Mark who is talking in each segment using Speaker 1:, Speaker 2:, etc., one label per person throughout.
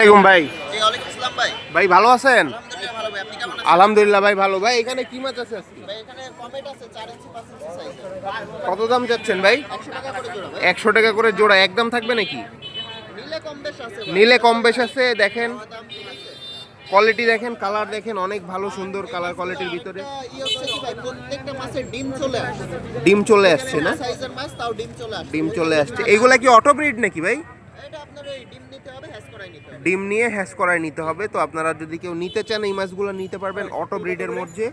Speaker 1: আসসালামাইকুম ভাই।
Speaker 2: ভাই।
Speaker 1: ভালো আছেন?
Speaker 2: আলহামদুলিল্লাহ ভাই
Speaker 1: ভালো। ভাই এখানে কি মাছ আছে আজকে?
Speaker 2: ভাই এখানে কমেট আছে 4 ইঞ্চি 5 ইঞ্চি সাইজ
Speaker 1: কত দাম যাচ্ছেন ভাই?
Speaker 2: 100 টাকা করে জোড়া ভাই।
Speaker 1: একশো টাকা করে জোড়া একদম থাকবে নাকি?
Speaker 2: নিলে কম বেশ আছে
Speaker 1: দেখেন। কোয়ালিটি দেখেন কালার দেখেন অনেক ভালো সুন্দর কালার কোয়ালিটির ভিতরে।
Speaker 2: ডিম চলে
Speaker 1: ডিম চলে আসছে না?
Speaker 2: ডিম চলে
Speaker 1: আসছে। এইগুলা কি অটো ব্রিড নাকি ভাই?
Speaker 2: এটা আপনার ওই ডিম
Speaker 1: ডিম নিয়ে হ্যাস করায় নিতে হবে। তো আপনারা যদি কেউ নিতে চান এই মাছগুলো নিতে পারবেন অটো ব্রিডের মধ্যে।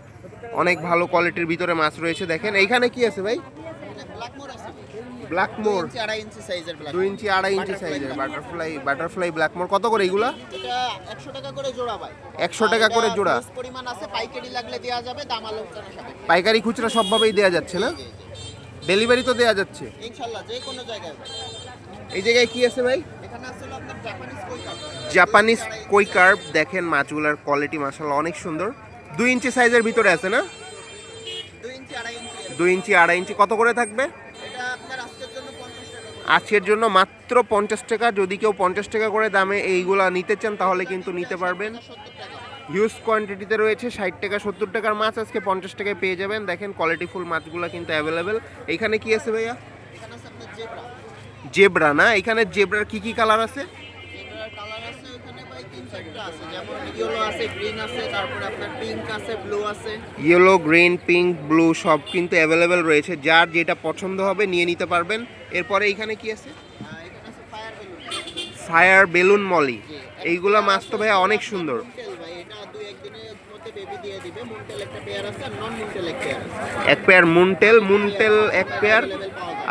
Speaker 1: অনেক ভালো কোয়ালিটির ভিতরে মাছ রয়েছে দেখেন। এইখানে কি আছে ভাই?
Speaker 2: ব্ল্যাক মোর আছে।
Speaker 1: ব্ল্যাক মোর
Speaker 2: ইঞ্চি আড়াই ইঞ্চি সাইজের
Speaker 1: দুই ইঞ্চি আড়াই ইঞ্চি সাইজের বাটারফ্লাই বাটারফ্লাই কত করে এইগুলা
Speaker 2: এটা 100 টাকা করে জোড়া ভাই।
Speaker 1: 100 টাকা করে জোড়া?
Speaker 2: পরিমাণ আছে পাইকারি লাগলে দেওয়া যাবে দাম আলোচনা
Speaker 1: পাইকারি খুচরা সবভাবেই দেওয়া যাচ্ছে না। ডেলিভারি তো দেওয়া যাচ্ছে।
Speaker 2: ইনশাআল্লাহ যে কোনো জায়গায়।
Speaker 1: এই জায়গায় কি আছে ভাই?
Speaker 2: এখানে জাপানিজ কই
Speaker 1: কার্ভ দেখেন মাছগুলার কোয়ালিটি মাসাল্লাহ অনেক সুন্দর। দুই ইঞ্চি সাইজের ভিতরে আছে না?
Speaker 2: দুই ইঞ্চি আড়াই ইঞ্চি
Speaker 1: কত করে থাকবে?
Speaker 2: আজকের জন্য
Speaker 1: মাত্র পঞ্চাশ টাকা যদি কেউ পঞ্চাশ টাকা করে দামে এইগুলা নিতে চান তাহলে কিন্তু নিতে পারবেন। হিউজ কোয়ান্টিটিতে রয়েছে ষাট টাকা সত্তর টাকার মাছ আজকে পঞ্চাশ টাকায় পেয়ে যাবেন। দেখেন কোয়ালিটি ফুল মাছগুলো কিন্তু অ্যাভেলেবেল এইখানে কি আছে ভাইয়া
Speaker 2: এখানে আছে আপনার জেব্রা
Speaker 1: জেব্রা না? এখানে জেব্রার কি কি কালার আছে?
Speaker 2: কালার আছে ওখানে ভাই তিন চারটা আছে। যেমন ইয়েলো আছে গ্রিন আছে তারপরে আপনার পিঙ্ক আছে ব্লু আছে।
Speaker 1: ইয়েলো গ্রিন পিঙ্ক ব্লু সব কিন্তু অ্যাভেলেবেল রয়েছে। যার যেটা পছন্দ হবে নিয়ে নিতে পারবেন। এরপরে এইখানে কি আছে?
Speaker 2: ফায়ার বেলুন
Speaker 1: মলি এইগুলা মাছ তো ভাইয়া অনেক সুন্দর।
Speaker 2: এক পেয়ার
Speaker 1: মুনটেল মুনটেল এক পেয়ার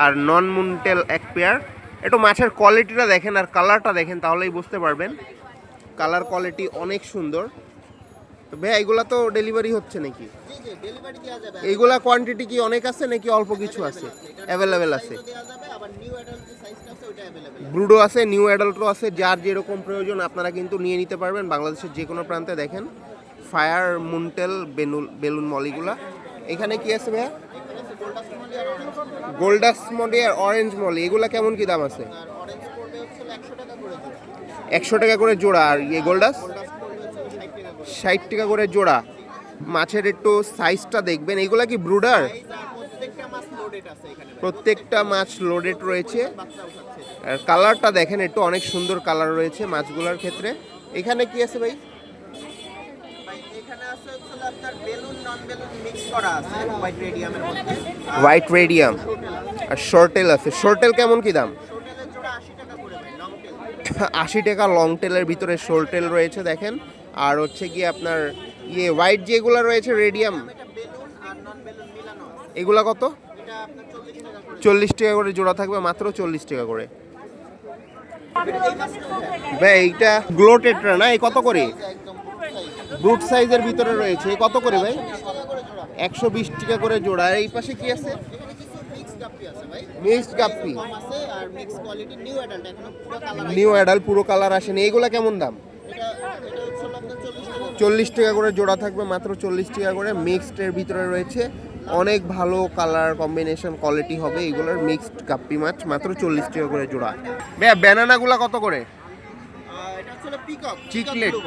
Speaker 1: আর নন মুনটেল এক পেয়ার একটু মাছের কোয়ালিটিটা দেখেন আর কালারটা দেখেন, তাহলেই বুঝতে পারবেন। কালার কোয়ালিটি অনেক সুন্দর। তো ভাইয়া এইগুলা তো ডেলিভারি হচ্ছে নাকি? এইগুলা কোয়ান্টিটি কি অনেক আছে নাকি অল্প কিছু আছে? অ্যাভেলেবেল আছে। ব্রুডো আছে নিউ অ্যাডাল্টও আছে, যার যেরকম প্রয়োজন আপনারা কিন্তু নিয়ে নিতে পারবেন। বাংলাদেশের যে কোনো প্রান্তে দেখেন। ফায়ার মুন্টেল বেনুল বেলুন মলিগুলা এখানে কি আছে ভাইয়া?
Speaker 2: গোল্ডাস মলি আর অরেঞ্জ
Speaker 1: মলি, এগুলা কেমন কি দাম আছে?
Speaker 2: একশো টাকা করে জোড়া,
Speaker 1: আর ইয়ে গোল্ডাস
Speaker 2: ষাট টাকা করে
Speaker 1: জোড়া। মাছের একটু সাইজটা দেখবেন, এগুলা কি ব্রুডার?
Speaker 2: প্রত্যেকটা মাছ লোডেড
Speaker 1: রয়েছে। আর কালারটা দেখেন, একটু অনেক সুন্দর কালার রয়েছে মাছগুলোর ক্ষেত্রে। এখানে কি আছে ভাই
Speaker 2: এখানে আছে হচ্ছে হলো আপনার বেলুন নন বেলুন মিক্স করা আছে হোয়াইট রেডিয়ামের মধ্যে।
Speaker 1: হোয়াইট রেডিয়াম আর শর্টেল আছে। শর্টেল কেমন কি দাম?
Speaker 2: আশি টাকা লং
Speaker 1: টেলের ভিতরে শর্টেল রয়েছে দেখেন। আর হচ্ছে কি আপনার ইয়ে হোয়াইট যেগুলো রয়েছে রেডিয়াম এগুলা কত?
Speaker 2: চল্লিশ টাকা করে।
Speaker 1: জোড়া থাকবে মাত্র চল্লিশ টাকা করে। ভাই এইটা গ্লোটেটরা না? এই কত করে? ব্রুট সাইজের ভিতরে রয়েছে। কত করে ভাই? একশো বিশ টাকা করে জোড়া। আর এই পাশে কি আছে?
Speaker 2: গাপ্পি
Speaker 1: মিক্সড গাপ্পি
Speaker 2: আছে আর মিক্স কোয়ালিটি নিউ অ্যাডাল্ট এখনও পুরো কালার
Speaker 1: নিউ অ্যাডাল পুরো কালার আসেনি। এইগুলা কেমন দাম?
Speaker 2: চল্লিশ টাকা
Speaker 1: করে জোড়া থাকবে মাত্র চল্লিশ টাকা করে। মিক্সড এর ভিতরে রয়েছে। অনেক ভালো কালার কম্বিনেশন কোয়ালিটি হবে এগুলোর মিক্সড কাপ্পি মাছ মাত্র চল্লিশ টাকা করে জোড়া। ভাইয়া ব্যানানাগুলা কত করে?
Speaker 2: হলো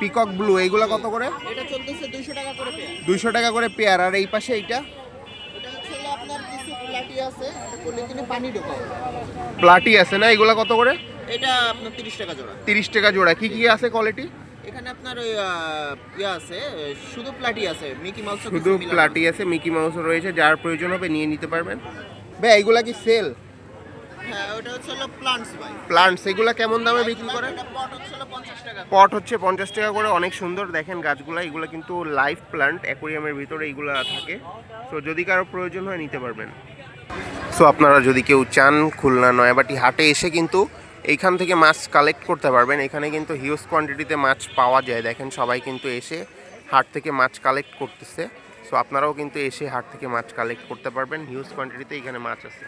Speaker 2: পিকক
Speaker 1: ব্লু এইগুলা কত করে?
Speaker 2: এটা চলতেছে দুইশো টাকা করে পেয়ার
Speaker 1: টাকা করে পেয়ার আর এই পাশে এইটা?
Speaker 2: এটা হচ্ছে আপনার কিছু প্লাটি আছে পানি
Speaker 1: প্লাটি আছে না? এগুলা কত করে?
Speaker 2: এটা আপনার তিরিশ টাকা জোড়া।
Speaker 1: তিরিশ টাকা জোড়া। কি কি আছে কোয়ালিটি
Speaker 2: এখানে আপনার ওই ইয়ে আছে শুধু প্লাটি আছে মিকি মাউস
Speaker 1: শুধু প্লাটি আছে। মিকি মাউস রয়েছে যার প্রয়োজন হবে নিয়ে নিতে পারবেন। ভাই এইগুলা কি সেল
Speaker 2: হ্যাঁ ওটা হচ্ছে হলো প্লান্টস ভাই।
Speaker 1: প্লান্টস এগুলা কেমন দামে বিক্রি করেন
Speaker 2: পট হচ্ছে হলো পঞ্চাশ টাকা
Speaker 1: পট হচ্ছে পঞ্চাশ টাকা করে অনেক সুন্দর। দেখেন গাছগুলো এগুলো কিন্তু লাইভ প্লান্ট অ্যাকোরিয়ামের ভিতরে এইগুলো থাকে। তো যদি কারও প্রয়োজন হয় নিতে পারবেন। সো আপনারা যদি কেউ চান খুলনা নয়াবাটি হাটে এসে কিন্তু এইখান থেকে মাছ কালেক্ট করতে পারবেন। এখানে কিন্তু হিউজ কোয়ান্টিটিতে মাছ পাওয়া যায়। দেখেন সবাই কিন্তু এসে হাট থেকে মাছ কালেক্ট করতেছে। সো আপনারাও কিন্তু এসে হাট থেকে মাছ কালেক্ট করতে পারবেন। হিউজ কোয়ান্টিটিতে এখানে মাছ আছে।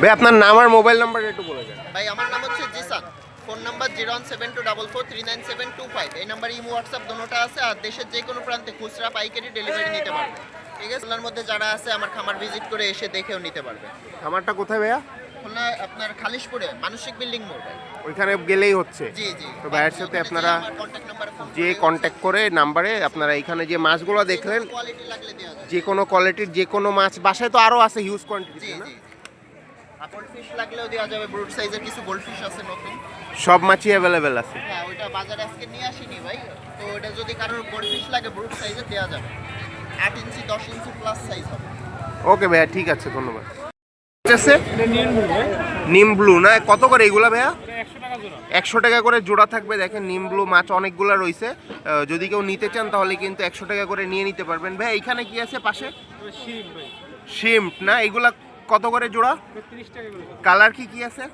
Speaker 1: ভাই আপনার নাম আর মোবাইল নাম্বার একটু বলে দেন।
Speaker 2: ভাই আমার নাম হচ্ছে Zishan. Phone number zero one seven two double four three nine seven two five. এই নাম্বার ইমো হোয়াটসঅ্যাপ দোনোটা আছে আর দেশের যে কোনো প্রান্তে খুচরা পাইকারি ডেলিভারি নিতে পারবে। ঠিক আছে? খুলনার মধ্যে যারা আছে আমার খামার ভিজিট করে এসে দেখেও নিতে পারবে।
Speaker 1: খামারটা কোথায় ভাইয়া?
Speaker 2: খুলনায় আপনার খালিশপুরে মানসিক বিল্ডিং মোড় ভাই।
Speaker 1: ওইখানে গেলেই হচ্ছে।
Speaker 2: জি জি।
Speaker 1: তো ভাইয়ের সাথে আপনারা
Speaker 2: কন্ট্যাক্ট নাম্বার
Speaker 1: যে কন্ট্যাক্ট করে নাম্বারে আপনারা এখানে যে মাছগুলো দেখলেন যে কোনো কোয়ালিটির যে কোনো মাছ বাসায় তো আরও আছে হিউজ
Speaker 2: জি
Speaker 1: কোয়ান্টিটি
Speaker 2: জি। গোল্ড ফিশ লাগলেও দেওয়া যাবে ব্রুড সাইজের কিছু গোল্ড ফিশ আছে নতুন।
Speaker 1: সব মাছই অ্যাভেলেবেল আছে।
Speaker 2: হ্যাঁ ওইটা বাজারে আজকে নিয়ে আসিনি ভাই। তো ওটা যদি কারোর গোল্ড ফিশ লাগে সাইজের দেওয়া যাবে। আট ইঞ্চি দশ ইঞ্চি প্লাস সাইজ হবে।
Speaker 1: ওকে ভাইয়া ঠিক আছে ধন্যবাদ। আছে? নিম ব্লু না? কত করে এইগুলা ভাইয়া? একশো টাকা করে জোড়া থাকবে দেখেন নিম ব্লু মাছ অনেকগুলো রয়েছে। যদি কেউ নিতে চান তাহলে কিন্তু একশো টাকা করে নিয়ে নিতে পারবেন। ভাই এখানে কি আছে পাশে? শিম্প না? এগুলা কত করে জোড়া? কালার কি কি আছে?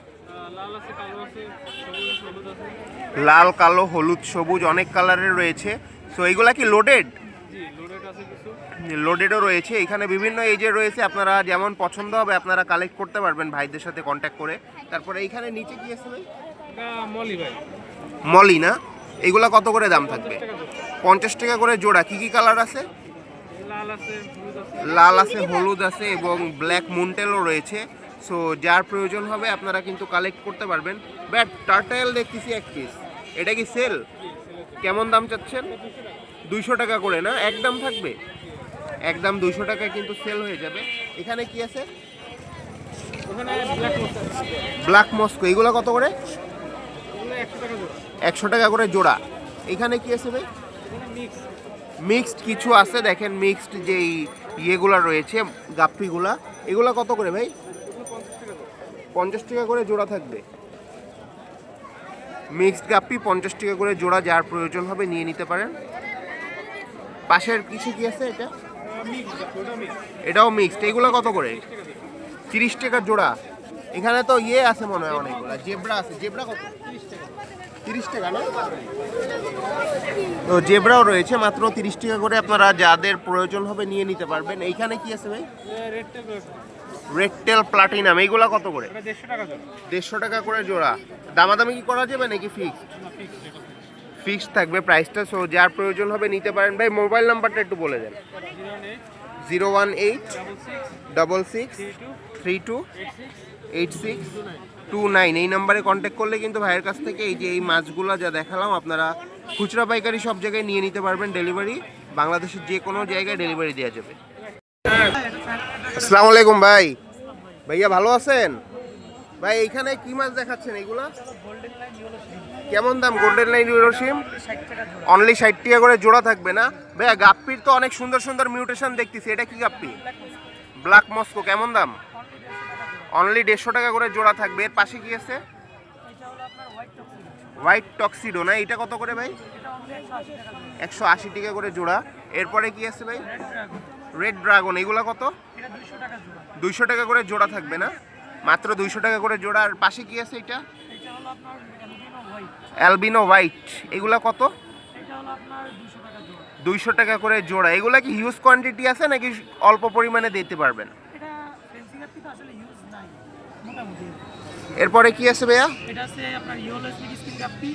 Speaker 1: লাল কালো হলুদ সবুজ অনেক কালারের রয়েছে। সো এগুলা কি লোডেড লোডেডও রয়েছে। এখানে বিভিন্ন এজে রয়েছে। আপনারা যেমন পছন্দ হবে আপনারা কালেক্ট করতে পারবেন ভাইদের সাথে কন্ট্যাক্ট করে। তারপরে এইখানে নিচে কি আছে ভাই?
Speaker 3: মলি ভাই।
Speaker 1: মলি না? এগুলা কত করে দাম থাকবে? পঞ্চাশ টাকা করে জোড়া। কি কি কালার আছে?
Speaker 3: লাল আছে হলুদ আছে।
Speaker 1: এবং ব্ল্যাক মুন্টেলও রয়েছে। সো যার প্রয়োজন হবে আপনারা কিন্তু কালেক্ট করতে পারবেন। ব্যাট টার্টেল দেখতেছি এক পিস এটা কি সেল কেমন দাম চাচ্ছেন? দুইশো টাকা করে না? একদম থাকবে? একদম দুইশো টাকায় কিন্তু সেল হয়ে যাবে। এখানে কি আছে?
Speaker 3: ব্ল্যাক
Speaker 1: মস্কো এগুলো কত করে?
Speaker 3: একশো টাকা
Speaker 1: টাকা করে জোড়া। এখানে কি আছে ভাই? মিক্সড কিছু আছে, দেখেন মিক্সড যেই ইয়েগুলো রয়েছে, গাপ্পিগুলা, এগুলা কত করে ভাই?
Speaker 3: পঞ্চাশ টাকা
Speaker 1: করে জোড়া থাকবে। মিক্সড গাপ্পি পঞ্চাশ টাকা করে জোড়া, যার প্রয়োজন হবে নিয়ে নিতে পারেন। পাশের কিছু কি আছে এটা? এটাও মিক্সড এগুলো কত করে? তিরিশ টাকা জোড়া। এখানে তো ইয়ে আছে মনে হয় অনেকগুলা, জেব্রা আছে, জেব্রা কত? তিরিশ টাকা। তিরিশ টাকা না? তো জেব্রাও রয়েছে, মাত্র তিরিশ টাকা করে আপনারা যাদের প্রয়োজন হবে নিয়ে নিতে পারবেন। এইখানে কি আছে ভাই?
Speaker 3: Red tape
Speaker 1: red tail platinum এইগুলা কত করে?
Speaker 3: দেড়শো টাকা
Speaker 1: করে জোড়া। দামাদামি কি করা যাবে নাকি ফিক্সড
Speaker 3: ফিক্স
Speaker 1: ফিক্সড থাকবে প্রাইসটা সো যার প্রয়োজন হবে নিতে পারেন। ভাই মোবাইল নাম্বারটা একটু বলে দেন।
Speaker 3: Zero
Speaker 1: one eight
Speaker 3: double six three two eight six two nine
Speaker 1: এই নাম্বারে কন্ট্যাক্ট করলে কিন্তু ভাইয়ের কাছ থেকে এই যে এই মাছগুলো যা দেখালাম, আপনারা খুচরা পাইকারি সব জায়গায় নিয়ে নিতে পারবেন ডেলিভারি বাংলাদেশের যে কোনো জায়গায় ডেলিভারি দেওয়া যাবে। আসসালামু আলাইকুম ভাই। ভাইয়া ভালো আছেন? ভাই এইখানে কি মাছ দেখাচ্ছেন এগুলা? কেমন দাম? গোল্ডেন লাইন ইউরোসিম অনলি ষাট টাকা করে জোড়া থাকবে না? ভাইয়া, গাপ্পির তো অনেক সুন্দর সুন্দর মিউটেশন দেখতেছি। এটা কি গাপ্পি? ব্ল্যাক মস্কো কেমন দাম? অনলি দেড়শো টাকা করে জোড়া থাকবে। এর পাশে কি আছে? হোয়াইট টক্সিডো না? এটা কত করে ভাই? একশো আশি টাকা করে জোড়া। এরপরে কি আছে ভাই? রেড ড্রাগন এগুলা কত? দুইশো টাকা করে জোড়া থাকবে না? মাত্র দুইশো টাকা করে জোড়া। আর পাশে কি আছে এটা অ্যালবিনো হোয়াইট এগুলা কত? দুইশো টাকা করে জোড়া। এগুলা কি হিউজ কোয়ান্টিটি আছে নাকি অল্প পরিমাণে দিতে পারবেন? এরপরে কি আছে ভাইয়া?
Speaker 4: এটা আছে আপনার ইয়েলো স্নিক স্কিন কাপি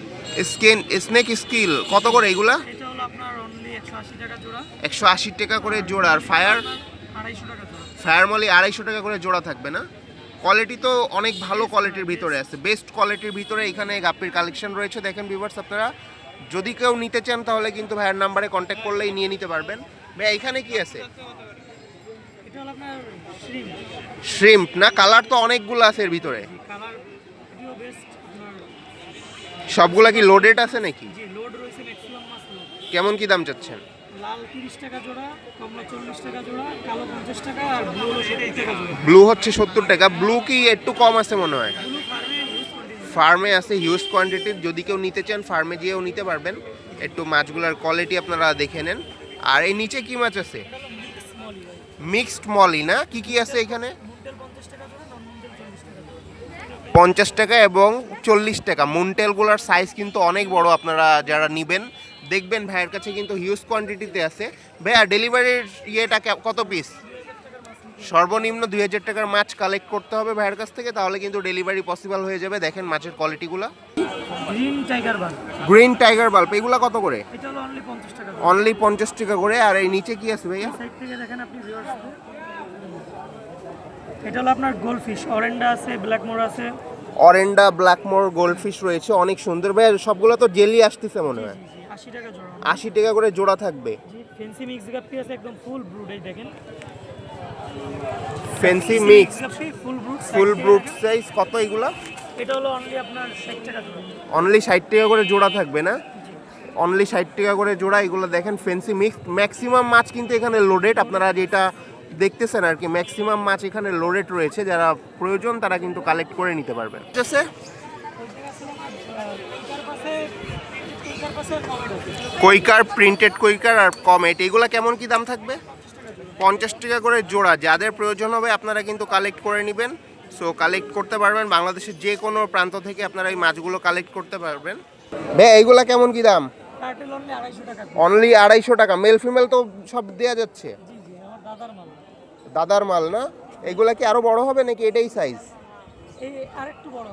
Speaker 1: স্কিন স্নেক স্কিল কত করে এগুলা?
Speaker 4: এটা হলো আপনার অনলি একশো আশি টাকা জোড়া।
Speaker 1: একশো আশি টাকা করে জোড়া আর ফায়ার
Speaker 4: আড়াইশো টাকা জোড়া।
Speaker 1: ফায়ার মলি আড়াইশো টাকা করে জোড়া থাকবে না? কোয়ালিটি তো অনেক ভালো কোয়ালিটির ভিতরে আছে। বেস্ট কোয়ালিটির ভিতরে এখানে গাপ্পির কালেকশন রয়েছে। দেখেন ভিউয়ার্স আপনারা যদি কেউ নিতে চান তাহলে কিন্তু ভাইয়ের নাম্বারে কন্ট্যাক্ট করলেই নিয়ে নিতে পারবেন। ভাই এখানে কি আছে?
Speaker 4: এটা হলো আপনার শ্রিম
Speaker 1: শ্রিম্প না? কালার তো অনেকগুলো আছে এর ভিতরে
Speaker 4: কালার এটিও বেস্ট আপনার
Speaker 1: সবগুলা কি লোডেড আছে নাকি?
Speaker 4: যে লোড রয়েছে ম্যাক্সিমাম মাছ লোড
Speaker 1: কেমন কি দাম চাচ্ছেন?
Speaker 4: লাল তিরিশ টাকা জোড়া কমলা চল্লিশ টাকা জোড়া কালো পঞ্চাশ টাকা আর ব্লু হলো সত্তর টাকা জোড়া।
Speaker 1: ব্লু হচ্ছে সত্তর টাকা। ব্লু কি একটু কম আছে মনে হয়?
Speaker 4: ফার্মে
Speaker 1: আছে হিউজ কোয়ান্টিটির যদি কেউ নিতে চান ফার্মে গিয়েও নিতে পারবেন। একটু মাছগুলোর কোয়ালিটি আপনারা দেখে নেন। আর এই নিচে কি মাছ আছে? মিক্সড মলি না? কি কি আছে এখানে
Speaker 4: মুন্ডেল পঞ্চাশ টাকা জোড়া নন মুন্ডেল চল্লিশ টাকা জোড়া
Speaker 1: পঞ্চাশ টাকা এবং চল্লিশ টাকা। মুনটেলগুলোর সাইজ কিন্তু অনেক বড় আপনারা যারা নেবেন দেখবেন ভাইয়ের কাছে কিন্তু হিউজ কোয়ান্টিটিতে আছে। ভাইয়া ডেলিভারির ইয়েটা কত পিস সর্বনিম্ন দুই হাজার টাকার মাছ কালেক্ট করতে হবে ভাইয়ের কাছ থেকে তাহলে কিন্তু ডেলিভারি পসিবল হয়ে যাবে। দেখেন মাছের কোয়ালিটিগুলো
Speaker 4: green tiger barb
Speaker 1: green tiger barb এগুলো কত করে?
Speaker 4: এটা হলো অনলি পঞ্চাশ টাকা
Speaker 1: অনলি পঞ্চাশ টাকা করে আর এই নিচে কি আছে ভাইয়া?
Speaker 4: সাইড থেকে দেখেন আপনি ভিউয়ার্স এটা হলো আপনার গোল্ড ফিশ অরেন্ডা আছে ব্ল্যাক মোর আছে।
Speaker 1: অরেন্ডা ব্ল্যাকমোর গোল্ডফিশ রয়েছে অনেক সুন্দর। ভাই সবগুলো তো জেলি আসতেছে মনে হয়।
Speaker 4: আশি টাকা
Speaker 1: করে জোড়া থাকবে।
Speaker 4: ফেন্সি মিক্স গাপ্পি আছে একদম ফুল ব্রুড দেখেন।
Speaker 1: Fancy mix
Speaker 4: full brood
Speaker 1: brood size কত এগুলা?
Speaker 4: এটা হলো অনলি আপনার টাকা
Speaker 1: অনলি ষাট টাকা করে জোড়া থাকবে না? অনলি ষাট টাকা করে জোড়া এগুলো দেখেন ফেন্সি মিক্স ম্যাক্সিমাম মাছ কিন্তু এখানে লোডেড আপনারা যেটা দেখতেছেন আর কি ম্যাক্সিমাম মাছ এখানে লোডেড রয়েছে যারা প্রয়োজন তারা কিন্তু কালেক্ট করে নিতে পারবেন। ঠিক আছে। কৈকার প্রিন্টেড কৈকার আর কমেট এগুলো কেমন কি দাম থাকবে? পঞ্চাশ টাকা করে জোড়া যাদের প্রয়োজন হবে আপনারা কিন্তু কালেক্ট করে নেবেন। সো কালেক্ট করতে পারবেন বাংলাদেশের যে কোনো প্রান্ত থেকে আপনারা এই মাছগুলো কালেক্ট করতে পারবেন। ভাই এইগুলা কেমন কি দাম?
Speaker 4: অনলি আড়াইশো টাকা
Speaker 1: অনলি আড়াইশো টাকা মেল ফিমেল তো সব দেওয়া যাচ্ছে।
Speaker 4: জি জি আমার দাদার মাল।
Speaker 1: দাদার মাল না? এগুলা কি আরও বড় হবে নাকি এটাই সাইজ
Speaker 4: এই আরেকটু বড়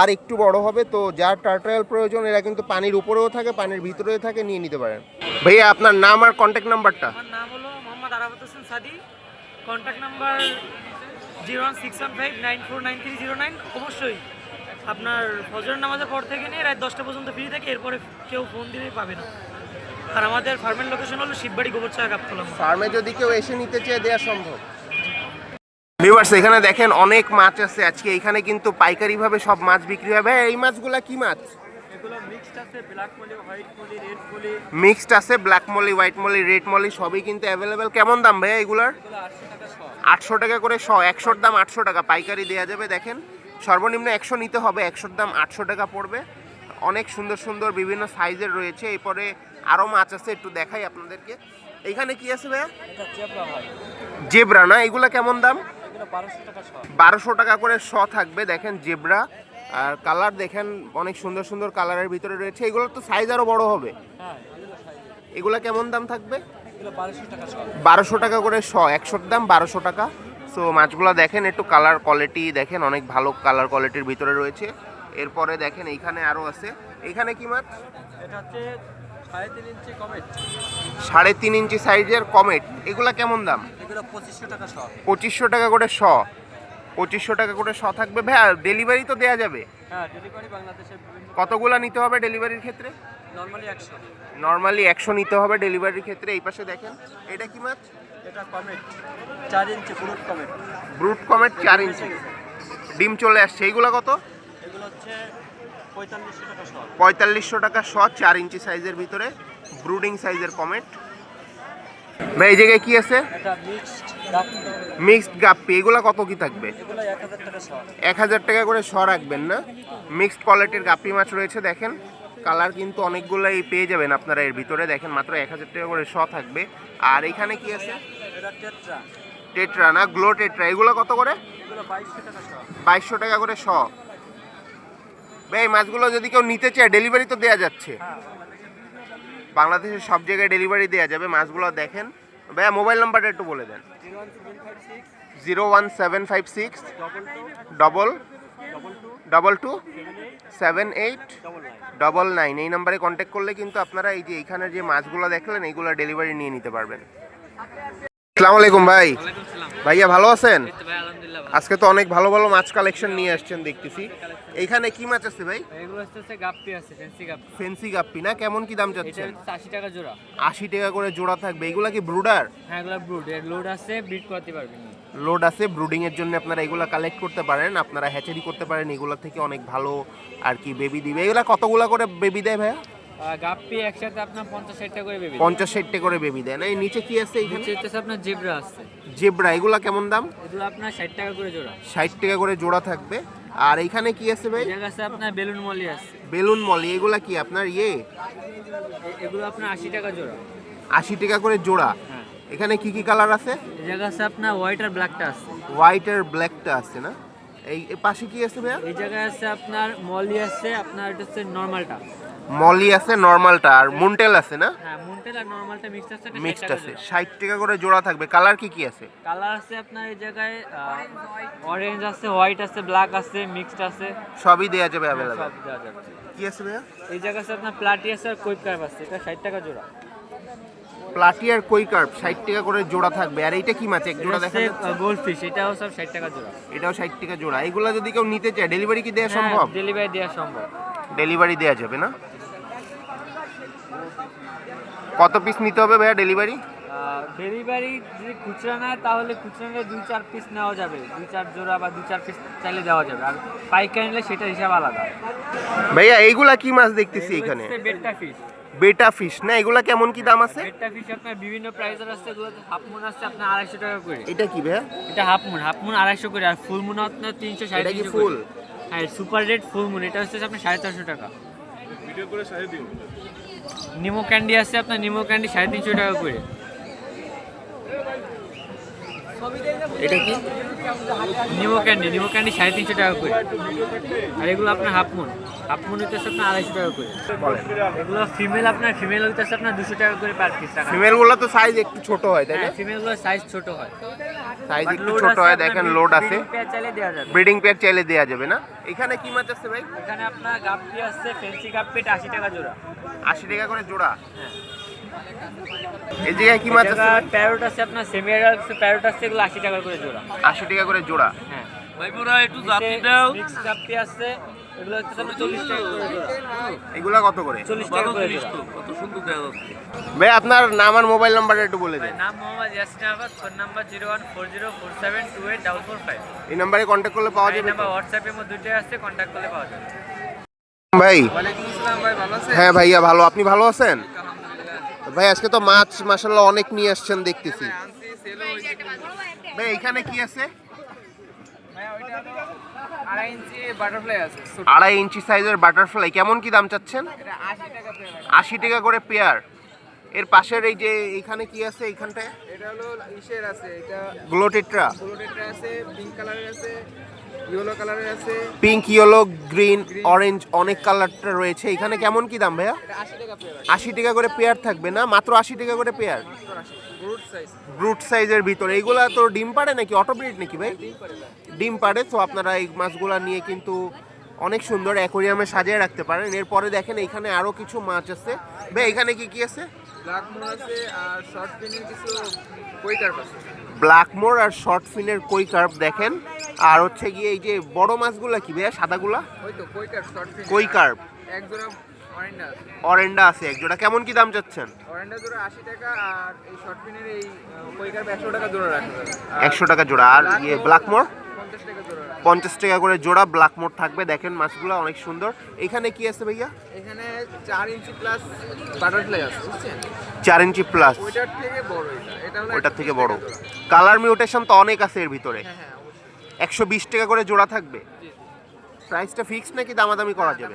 Speaker 4: আর
Speaker 1: একটু বড় হবে তো যার টার্টারেল প্রয়োজন এরা কিন্তু পানির উপরেও থাকে পানির ভিতরেও থাকে নিয়ে নিতে পারেন। ভাইয়া আপনার নাম আর কন্ট্যাক্ট নাম্বারটা
Speaker 4: আমার নাম হলো Mohammad Arafat Hossain Sadi. Contact number zero one six one five nine four nine three zero nine অবশ্যই আপনার ফজরের নামাজের পর থেকে নিয়ে রাত দশটা পর্যন্ত ফ্রি থাকে এরপরে কেউ ফোন দিলেই পাবে না। আর আমাদের ফার্মের লোকেশন হলো শিববাড়ি গোবরচা গাবতলা
Speaker 1: ফার্মে যদি কেউ এসে নিতে চেয়ে দেওয়া সম্ভব। ভিউয়ার্স এখানে দেখেন অনেক মাছ আছে। আজকে এখানে কিন্তু পাইকারিভাবে সব মাছ বিক্রি হবে। এই মাছগুলা কি মাছ?
Speaker 4: মিক্সড আছে black molly white molly red molly
Speaker 1: mixed আছে black molly white molly red molly সবই কিন্তু অ্যাভেলেবেল কেমন দাম ভাইয়া এগুলার? আটশো টাকা করে শ। একশোর দাম আটশো টাকা। পাইকারি দেওয়া যাবে দেখেন। সর্বনিম্ন একশো নিতে হবে একশোর দাম আটশো টাকা পড়বে। অনেক সুন্দর সুন্দর বিভিন্ন সাইজের রয়েছে। এরপরে আরও মাছ আছে একটু দেখাই আপনাদেরকে। এইখানে কি আছে ভাইয়া? জেব্রা না? এগুলা কেমন দাম?
Speaker 4: বারোশো টাকা
Speaker 1: করে শ থাকবে, দেখেন জেব্রা। আর কালার দেখেন অনেক সুন্দর সুন্দর কালারের ভিতরে রয়েছে। এগুলোর তো সাইজ আরও বড় হবে। এগুলা কেমন দাম থাকবে?
Speaker 4: বারোশো টাকা
Speaker 1: বারোশো টাকা করে শ, একশোর দাম বারোশো টাকা। সো মাছগুলো দেখেন, একটু কালার কোয়ালিটি দেখেন, অনেক ভালো কালার কোয়ালিটির ভিতরে রয়েছে। এরপরে দেখেন, এইখানে আরও আছে। এখানে কি মাছ?
Speaker 4: এটা হচ্ছে সাড়ে তিন ইঞ্চি
Speaker 1: সাইজের কমেট এগুলা কেমন দাম?
Speaker 4: পঁচিশশো টাকা
Speaker 1: করে শ। পঁচিশশো টাকা করে শ থাকবে। ভাই ডেলিভারি তো দেওয়া যাবে।
Speaker 4: হ্যাঁ
Speaker 1: কতগুলা নিতে হবে ডেলিভারির ক্ষেত্রে?
Speaker 4: নর্মালি একশো।
Speaker 1: নিতে হবে ডেলিভারির ক্ষেত্রে। এই পাশে দেখেন এটা কি মাছ?
Speaker 4: এটা কমেট। চার ইঞ্চি পুরুট কমেট।
Speaker 1: ব্রুট কমেট চার ইঞ্চি। ডিম চলে আসছে। এইগুলা কত?
Speaker 4: পঁয়তাল্লিশশো টাকা শ
Speaker 1: চার ইঞ্চি সাইজের ভিতরে ব্রুডিং সাইজের কমেট ভাই এই জায়গায় কি আছে?
Speaker 4: Mixed
Speaker 1: guppy. এগুলা কত কি থাকবে?
Speaker 4: এক হাজার টাকা
Speaker 1: করে শ রাখবেন না। মিক্সড কোয়ালিটির গাপ্পি মাছ রয়েছে দেখেন। কালার কিন্তু অনেকগুলাই পেয়ে যাবেন আপনারা এর ভিতরে দেখেন মাত্র এক হাজার টাকা করে শ থাকবে। আর এখানে কি আছে?
Speaker 4: টেট্রা
Speaker 1: না গ্লো টেট্রা এগুলো কত করে?
Speaker 4: বাইশশো টাকা
Speaker 1: করে শ এই মাছগুলো যদি কেউ নিতে চায় ডেলিভারি তো দেওয়া যাচ্ছে। বাংলাদেশের সব জায়গায় ডেলিভারি দেওয়া যাবে। মাছগুলো দেখেন। ভাইয়া মোবাইল নাম্বারটা একটু বলে দেন।
Speaker 4: Zero one seven five six double
Speaker 1: double
Speaker 4: two seven eight double nine
Speaker 1: এই নাম্বারে কন্ট্যাক্ট করলে কিন্তু আপনারা এই যে এইখানে যে মাছগুলো দেখলেন, এইগুলো ডেলিভারি নিয়ে নিতে পারবেন। আসসালামু আলাইকুম ভাই। ভাইয়া ভালো আছেন? আজকে তো অনেক ভালো ভালো মাছ কালেকশন নিয়ে আসছেন দেখতেছি। এইখানে কি মাছ আছে ভাই?
Speaker 4: এগুলো হচ্ছে গাপ্পি আছে ফেন্সি গাপ্পি।
Speaker 1: ফেন্সি গাপ্পি না? কেমন কি দাম চাচ্ছেন?
Speaker 4: হচ্ছে আশি টাকা জোড়া।
Speaker 1: আশি টাকা করে জোড়া থাকবে। এগুলা কি ব্রুডার?
Speaker 4: হ্যাঁ এগুলো ব্রুড। এর লোড আছে ব্রিড করতে পারবেন।
Speaker 1: লোড আছে ব্রুডিং এর জন্য আপনারা এগুলা কালেক্ট করতে পারেন। আপনারা হ্যাচারি করতে পারেন। এগুলা থেকে অনেক ভালো আর কি বেবি দিবে। এগুলা কতগুলা করে বেবি দেয় ভাইয়া?
Speaker 4: গাপ্পি একসাথে আপনার পঞ্চাশ ষাট টাকা করে বেবি
Speaker 1: পঞ্চাশ ষাটটা করে বেবি দেয় এই নিচে কি আছে এইখানে
Speaker 4: নিচে হচ্ছে আপনার জেব্রা আছে।
Speaker 1: জেব্রা এগুলা কেমন দাম?
Speaker 4: এগুলো আপনার ষাট টাকা করে জোড়া।
Speaker 1: ষাট টাকা করে জোড়া থাকবে। আর এইখানে কি আছে ভাই?
Speaker 4: জায়গা আছে আপনার বেলুন মলি আছে।
Speaker 1: বেলুন মলি এগুলা কি আপনার ইয়ে?
Speaker 4: এগুলো আপনার আশি টাকা জোড়া।
Speaker 1: আশি টাকা করে জোড়া।
Speaker 4: হ্যাঁ।
Speaker 1: এখানে কি কি কালার আছে?
Speaker 4: জায়গা আছে আপনার হোয়াইট আর ব্ল্যাকটা আছে।
Speaker 1: হোয়াইট আর ব্ল্যাকটা আছে না? এই পাশে কি আছে ভাইয়া?
Speaker 4: এই জায়গায় আছে আপনার মলি আছে আপনার এটা হচ্ছে নর্মালটা।
Speaker 1: মলি আছে নর্মালটা আর মুনটেল আছে না?
Speaker 4: হ্যাঁ মুনটেল আর নর্মালটা মিক্সড আছে এটা
Speaker 1: মিক্সড আছে।
Speaker 4: জোড়া।
Speaker 1: ষাট টাকা করে জোড়া থাকবে। কালার কি কি আছে?
Speaker 4: কালার আছে আপনার এই জায়গায় অরেঞ্জ আছে হোয়াইট আছে ব্ল্যাক আছে মিক্সড আছে।
Speaker 1: সবই দেওয়া যাবে अवेलेबल
Speaker 4: সব
Speaker 1: অ্যাভেলেবেল
Speaker 4: দেওয়া যাচ্ছে
Speaker 1: কি আছে ভাইয়া?
Speaker 4: এই জায়গা আছে আপনার প্লাটি আছে আর কোয়েপ কার্ভ আছে এটা ষাট টাকা জোড়া।
Speaker 1: প্লাটিয়ার কই কার্প ষাট টাকা করে জোড়া থাকবে। আর এইটা কি মাছ? এক জোড়া দেখা যাচ্ছে?
Speaker 5: গোল্ড ফিশ এটাও সব ষাট টাকা জোড়া।
Speaker 1: এটাও ষাট টাকা জোড়া। এগুলা যদি কেউ নিতে চায় ডেলিভারি কি দেওয়া সম্ভব?
Speaker 5: ডেলিভারি দেওয়া সম্ভব।
Speaker 1: ডেলিভারি দেওয়া যাবে না? কত পিস নিতে হবে ভাইয়া ডেলিভারি
Speaker 5: ডেলিভারি যদি খুচরা নেয় তাহলে খুচরা নিলে দুই চার পিস নেওয়া যাবে। দুই চার জোড়া বা দুই চার পিস চাইলে দেওয়া যাবে। আর পাইকারি নিলে সেটা হিসাব আলাদা।
Speaker 1: ভাইয়া এইগুলা কি মাছ দেখতেছি এখানে?
Speaker 5: বেডটা ফিশ
Speaker 1: বেটা ফিশ না? এগুলা কেমন কি দাম আছে?
Speaker 5: বেডটা ফিশ আপনার বিভিন্ন প্রাইসের আসছে এগুলো হাফ মুন আসছে আপনার আড়াইশো টাকা করে।
Speaker 1: এটা কি ভাইয়া?
Speaker 5: এটা হাফ মুন হাফ মুন আড়াইশো করে আর ফুল মুন আপনার তিনশো সাড়ে
Speaker 1: এটা কি ফুল?
Speaker 5: হ্যাঁ সুপার রেড ফুল মুন এটা হচ্ছে আপনার সাড়ে চারশো টাকা।
Speaker 3: ভিডিও করে সাজিয়ে দিন
Speaker 5: নিমো ক্যান্ডি আছে আপনার নিমো ক্যান্ডি সাড়ে তিনশো টাকা করে।
Speaker 1: এটা কি?
Speaker 5: নিমো ক্যান্ডি নিমো ক্যান্ডি সাড়ে তিনশো টাকা করে। আর এগুলো আপনার হাফ মুন হাফ মুন হইতেছে আপনার আড়াইশো টাকা করে। এগুলো ফিমেল আপনার ফিমেল হইতে হইতেছে আপনার দুশো টাকা করে পার পিস টাকা।
Speaker 1: ফিমেলগুলা তো সাইজ একটু ছোট হয় তাই না?
Speaker 5: হ্যাঁ ফিমেলগুলোর সাইজ ছোট হয়।
Speaker 1: সাইজ একটু ছোট হয় দেখেন লোড আছে। ব্রিডিং প্যাক চাইলে দেওয়া যাবে না? এখানে কি মাছ আছে ভাই?
Speaker 5: এখানে আপনার গাপ্পি আছে ফেন্সি গাপ্পি এটা আশি টাকা জোড়া।
Speaker 1: আশি টাকা করে জোড়া? এই জায়গায় কি মাছ আছে?
Speaker 5: প্যারোট আছে আপনার সেমিয়ার প্যারোট আছে এগুলো আশি টাকা করে জোড়া।
Speaker 1: আশি টাকা করে জোড়া।
Speaker 5: হ্যাঁ। মিক্স গাপ্পি আছে এগুলো হচ্ছে আপনার চল্লিশ টাকা করে জোড়া।
Speaker 1: এগুলা কত করে?
Speaker 5: চল্লিশ টাকা করে জোড়া।
Speaker 1: ভাই আপনার নাম আর মোবাইল নাম্বারটা একটু বলে দেন।
Speaker 5: নাম Mohammad Yasin Ahmad phone number zero one four zero four seven two eight double four five.
Speaker 1: এই নাম্বারে কন্ট্যাক্ট করলে পাওয়া যাবে?
Speaker 5: নাম্বার হোয়াটসঅ্যাপের মধ্যে দুটোই আছে কন্ট্যাক্ট করলে পাওয়া যাবে।
Speaker 1: ভাই
Speaker 3: ওয়ালাইকুম আসসালাম ভাই ভালো আছেন?
Speaker 1: হ্যাঁ ভাইয়া ভালো। আপনি ভালো আছেন? ভাই আজকে তো মাছ মাসাল্লাহ অনেক নিয়ে আসছেন দেখতেছি।
Speaker 3: হয়েছে।
Speaker 1: ভাই এখানে কি আছে?
Speaker 3: আড়াই ইঞ্চি
Speaker 1: সাইজের বাটারফ্লাই কেমন কি দাম চাচ্ছেন?
Speaker 3: আশি টাকা
Speaker 1: করে পেয়ার এর পাশের এই যে এখানে কি আছে এইখানটায়
Speaker 3: এটা হলো ইসের আছে এটা
Speaker 1: গ্লোটেট্রা
Speaker 3: ব্লুটেটটা আছে পিঙ্ক কালারের আছে। ইয়েলো কালারের আছে।
Speaker 1: পিঙ্ক ইয়েলো গ্রিন অরেঞ্জ অনেক কালারটা রয়েছে। এখানে কেমন কি দাম ভাইয়া?
Speaker 3: আশি টাকা
Speaker 1: করে পেয়ার থাকবে না? মাত্র আশি টাকা করে পেয়ার ব্রুট সাইজের ভিতরে। এইগুলা তো ডিম পাড়ে নাকি? অটো ব্রিড নাকি ভাই?
Speaker 3: ডিম ভাই
Speaker 1: ডিম পাড়ে তো আপনারা এই মাছগুলা নিয়ে কিন্তু অনেক সুন্দর অ্যাকোরিয়ামে সাজিয়ে রাখতে পারেন। এরপরে দেখেন এখানে আরও কিছু মাছ আছে। ভাই এখানে কি কি আছে?
Speaker 3: ব্ল্যাক আছে আর শর্ট কিছু আছে।
Speaker 1: ব্ল্যাকমোর আর শর্ট ফিনের কই কার্প দেখেন। আর হচ্ছে গিয়ে এই যে বড় মাছগুলা কি ভাইয়া সাদাগুলা?
Speaker 3: কই কার্প অরেন্ডা আছে।
Speaker 1: অরেন্ডা আছে এক জোড়া। কেমন কি দাম চাচ্ছেন?
Speaker 3: অরেন্ডা জোড়া টাকা আর এই শর্ট ফিনের এই কই কার্প একশো টাকা জোড়া রাখা যাবে। আর
Speaker 1: একশো টাকা জোড়া। আর ইয়ে ব্ল্যাকমোর?
Speaker 3: পঞ্চাশ টাকা
Speaker 1: করে জোড়া ব্ল্যাকমোর থাকবে। দেখেন মাছগুলো অনেক সুন্দর। এখানে কি আছে ভাইয়া?
Speaker 3: এখানে চার ইঞ্চি প্লাস বাটারফ্লাই আছে
Speaker 1: চার ইঞ্চি প্লাস
Speaker 3: ওইটার থেকে বড় এটা।
Speaker 1: ওটার থেকে বড়। কালার মিউটেশন তো অনেক আছে এর ভিতরে।
Speaker 3: হ্যাঁ হ্যাঁ
Speaker 1: একশো বিশ টাকা করে জোড়া থাকবে। প্রাইসটা ফিক্স নাকি দামাদামি করা যাবে?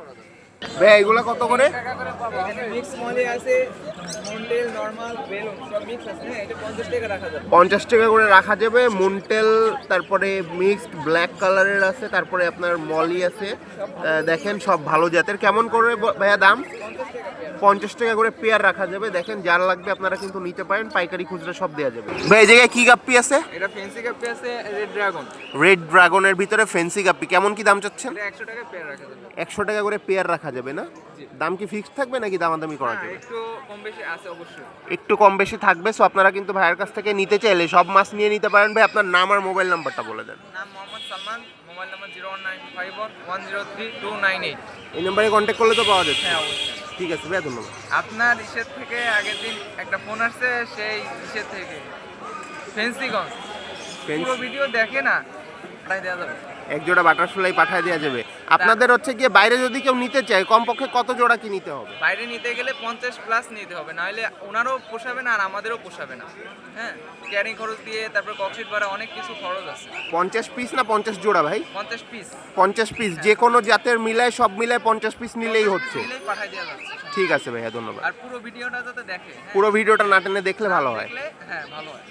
Speaker 3: করা যাবে।
Speaker 1: ভাই এগুলো কত করে?
Speaker 3: হ্যাঁ পঞ্চাশ টাকা
Speaker 1: করে রাখা যাবে। মুনটেল তারপরে মিক্সড ব্ল্যাক কালারের আছে তারপরে আপনার মলি আছে। দেখেন সব ভালো জাতের। কেমন করে ভাইয়া দাম? পঞ্চাশ টাকা করে পেয়ার রাখা যাবে। দেখেন যার লাগবে আপনারা কিন্তু নিতে পারেন পাইকারি খুচরা সব দেওয়া যাবে। ভাই এই জায়গায় কি গাপ্পি আছে?
Speaker 3: এটা ফেন্সি কাপে আছে রেড ড্রাগন
Speaker 1: রেড ড্রাগনের ভিতরে ফেন্সি গাপ্পি। কেমন কি দাম চাচ্ছেন?
Speaker 3: এটা একশো টাকা পেয়ার রাখা যাবে।
Speaker 1: একশো টাকা করে পেয়ার রাখা যাবে না? দাম কি ফিক্সড থাকবে নাকি দামাদামি করা
Speaker 3: হ্যাঁ
Speaker 1: যাবে?
Speaker 3: একটু কম বেশি আছে অবশ্যই।
Speaker 1: একটু কম বেশি থাকবে সো আপনারা কিন্তু ভাইয়ের কাছ থেকে নিতে চাইলে সব মাছ নিয়ে নিতে পারেন। ভাই আপনার নাম আর মোবাইল নাম্বারটা বলে দেন।
Speaker 3: নাম Mohammad Salman mobile number zero one nine five one one zero three two nine eight
Speaker 1: এই নাম্বারে কন্ট্যাক্ট করলে তো পাওয়া যাচ্ছে।
Speaker 3: হ্যাঁ অবশ্যই।
Speaker 1: ঠিক আছে ভাই ধন্যবাদ।
Speaker 3: আপনার ইসের থেকে আগের দিন একটা ফোন আসছে সেই ইসের থেকে। ফেন্সিগঞ্জ। পুরো ভিডিও দেখে না দেওয়া যাবে।
Speaker 1: এক জোড়া বাটারফ্লাই পাঠিয়ে দেওয়া যাবে। আপনাদের হচ্ছে গিয়ে বাইরে যদি কেউ নিতে চায় কমপক্ষে কত জোড়া কি নিতে হবে?
Speaker 3: বাইরে নিতে গেলে পঞ্চাশ প্লাস নিতে হবে নাহলে ওনারও পোষাবে না আর আমাদেরও পোষাবে না। হ্যাঁ ক্যারিং খরচ দিয়ে তারপর ককশিট ভাড়া অনেক কিছু খরচ আছে।
Speaker 1: পঞ্চাশ পিস না পঞ্চাশ জোড়া ভাই?
Speaker 3: পঞ্চাশ পিস
Speaker 1: পঞ্চাশ পিস যে কোনো জাতের মিলায় সব মিলায় পঞ্চাশ পিস নিলেই হচ্ছে।
Speaker 3: নিলেই দেওয়া যাচ্ছে।
Speaker 1: ঠিক আছে ভাইয়া ধন্যবাদ।
Speaker 3: আর পুরো ভিডিওটা যাতে দেখে হ্যাঁ,
Speaker 1: পুরো ভিডিওটা না টেনে দেখলে ভালো হয়।
Speaker 3: হ্যাঁ ভালো হয়।